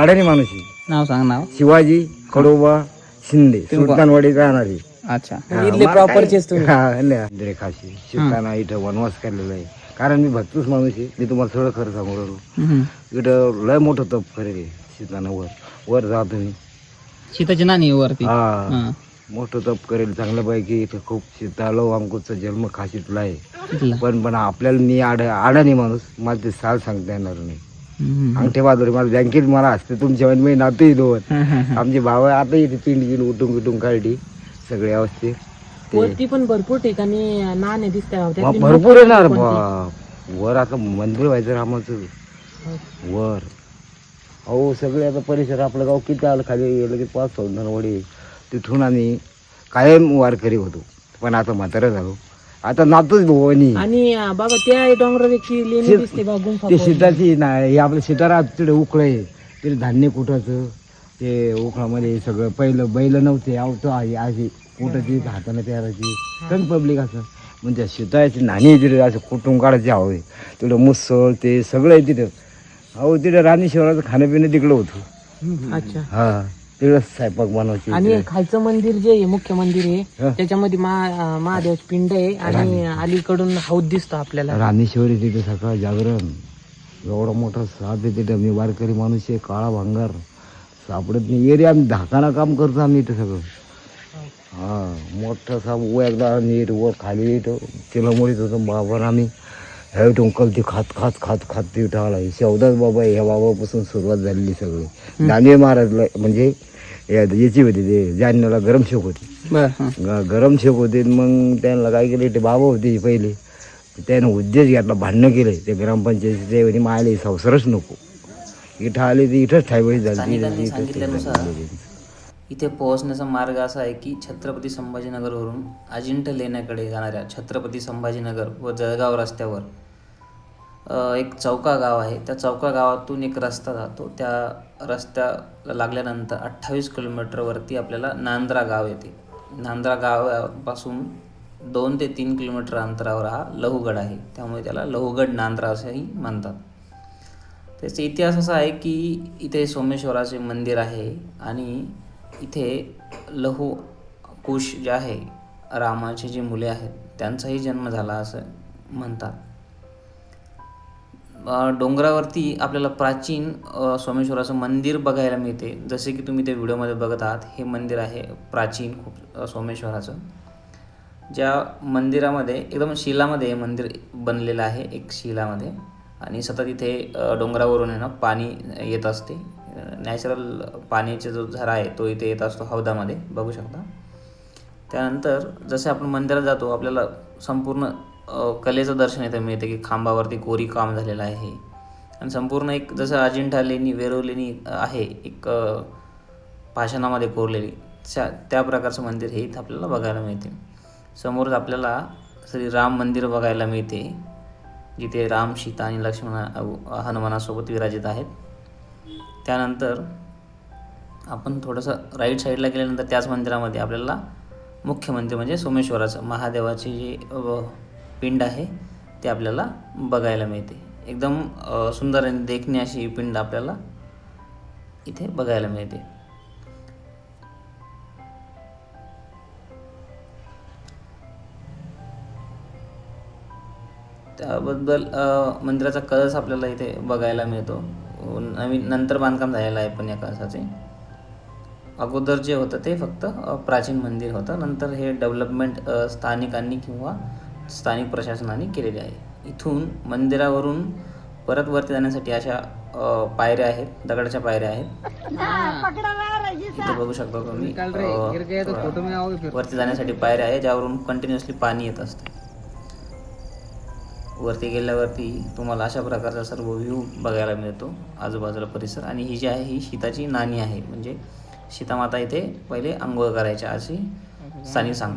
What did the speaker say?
अडाणी माणूस आहे. नाव सांग नाव. शिवाजी खडोबा शिंदे सुलतानवाडी राहणारी. अच्छा. इथले प्रॉपरचेच तुम्ही. रेखाशी शिवताना इथं वनवास केलेला आहे. कारण मी भक्तच माणूस आहे. मी तुम्हाला सगळं खरं सांगू राहिलो. हम्म. इथं लय मोठं तप करेल सीताना वर. वर जा तुम्ही. सीताची आहे वरती. हा. हा. मोठं तप करेल चांगल्यापैकी. इथं खूप सीतालो अंकुचा जन्म खाशीतला आहे. इथला. पण पण आपल्याला मी आड अडाणी माणूस. मला ते साल सांगता येणार नाही. अंगठे बाजूला मला बँकेत मला असते तुमच्या मी नातू दोन हा, हा, हा. आमचे भाव आता इथे पिंड गिंड उठून उठून काढली सगळे अवस्थे. ते वरती पण भरपूर ठिकाणी नाणे दिसत भरपूर येणार वर आता मंदिर व्हायचं रामाचं. वर. अहो सगळे आता परिसर आपलं गाव किती आलं खाली गेलं की पाच सौंदरवाडी तिथून आम्ही कायम वारकरी होतो. पण आता म्हातारा झालो. आता नातूच भवानी आणि अं, बाबा त्या ती लेणी शे- दिसते बा गुंफा ते शेताची नाही हे आपलं शेतारा तिकडे उकळ. आहे तिकडे धान्य कुठाचं ते उकळामध्ये सगळं पहिलं बैल नव्हते आवतो आहे अशी कुठाची हाताने पेरायची कमी पब्लिक असं. म्हणजे शेताची नाणी आहे तिथे असं कुठून काढायची हवं तिकडं मुसळ ते सगळं आहे तिथं. अहो तिथं राणीश्वराचं खाणंपिणं तिकडं होतं. अच्छा. हा. तिकडं स्वयंपाक बनवायची आणि खालचं मंदिर जे आहे मुख्य मंदिर आहे. त्याच्यामध्ये महादेवाची पिंड आहे आणि अलीकडून हौद दिसतो आपल्याला. राणेश्वरी तिथे सकाळ जागरण. एवढं मोठं साप आहे तिथं. मी वारकरी माणूस आहे काळा भांगार. सापडत नाही. एरिया आम्ही धाकाना काम करतो आम्ही इथं सगळं. हा मोठं साप व एकदा नीट वर खाली येतो. तिला मोडीत होतो बाबर आम्ही. हे टोंकल ते खात खात खात खात ते टाळा शेवदास बाबा ह्या बाबापासून सुरुवात झालेली सगळी. दानवे महाराजला म्हणजे या- याची होती ते जालन्याला गरम शोक होती. गरम शेक होते मग त्यांना काय केले ते बाबा होते पहिले. त्यानं उद्देश घेतला भांडणं केले. ते ग्रामपंचायतीचे ते म्हणे मायले संसारच नको. इथं आले ते इथंच ठायवळी झाली. इथे पोहोचण्याचा मार्ग असा आहे की छत्रपती संभाजीनगरवरून अजिंठा लेण्याकडे जाणाऱ्या छत्रपती संभाजीनगर व जळगाव रस्त्यावर एक चौका गाव आहे. त्या चौका गावातून एक रस्ता जातो. त्या रस्त्याला लागल्यानंतर अठ्ठावीस किलोमीटरवरती आपल्याला नांद्रा गाव येते. नांद्रा गावापासून दोन ते तीन किलोमीटर अंतरावर हा लहुगड आहे. त्यामुळे त्याला लहुगड नांद्रा असंही म्हणतात. त्याचा इतिहास असा आहे की इथे सोमेश्वराचे मंदिर आहे आणि इथे लहू कुश जे आहे रामाची जी मुले आहेत त्यांचाही जन्म झाला असं म्हणतात. डोंगरावरती आपल्याला प्राचीन सोमेश्वराचं मंदिर बघायला मिळते. जसे की तुम्ही त्या व्हिडिओमध्ये बघत आहात हे मंदिर आहे प्राचीन खूप सोमेश्वराचं ज्या मंदिरामध्ये एकदम शिलामध्ये हे मंदिर बनलेलं आहे एक शिलामध्ये. आणि सतत इथे डोंगरावरून आहे ना पाणी येत असते. नॅचरल पाण्याचा जो झरा आहे तो इथे येत असतो हौदामध्ये. बघू शकता. त्यानंतर जसे आपण मंदिरात जातो आपल्याला संपूर्ण कलेचं दर्शन इथं मिळते की खांबावरती कोरी काम झालेलं आहे. आणि संपूर्ण एक जसं अजिंठा लेणी वेरूळ लेणी आहे एक पाषाणामध्ये भाषणामध्ये कोरलेली त्या त्या प्रकारचं मंदिर हे इथं आपल्याला बघायला मिळते. समोरच आपल्याला श्री राम मंदिर बघायला मिळते जिथे राम सीता आणि लक्ष्मण हनुमानासोबत विराजित आहेत. त्यानंतर आपण थोडंसं राईट साईडला गेल्यानंतर त्याच मंदिरामध्ये आपल्याला मुख्य मंदिर म्हणजे सोमेश्वराचं महादेवाची जी पिंड आहे ते आपल्याला बघायला मिळते. एकदम सुंदर आणि देखणी अशी ही पिंड आपल्याला इथे बघायला मिळते. त्याबद्दल मंदिराचा कळस आपल्याला इथे बघायला मिळतो. नवीन नंतर बांधकाम झालेलं आहे पण या कळसाचे अगोदर जे होतं ते फक्त प्राचीन मंदिर होतं. नंतर हे डेव्हलपमेंट स्थानिकांनी किंवा स्थानिक प्रशासनाने केलेले आहे. इथून मंदिरावरून परत वरती जाण्यासाठी अशा पायऱ्या आहेत दगडाच्या पायऱ्या आहेत. इथे बघू शकता तुम्ही वरती जाण्यासाठी पायऱ्या आहे ज्यावरून कंटिन्युअसली पाणी येत असते. वरती गेल्यावरती तुम्हाला अशा प्रकारचा सर्व व्ह्यू बघायला मिळतो आजूबाजूला परिसर. आणि ही जी आहे ही सीताची नाणी आहे. म्हणजे सीतामाता इथे पहिले आंघोळ करायच्या अशी स्थानिक सांगतात.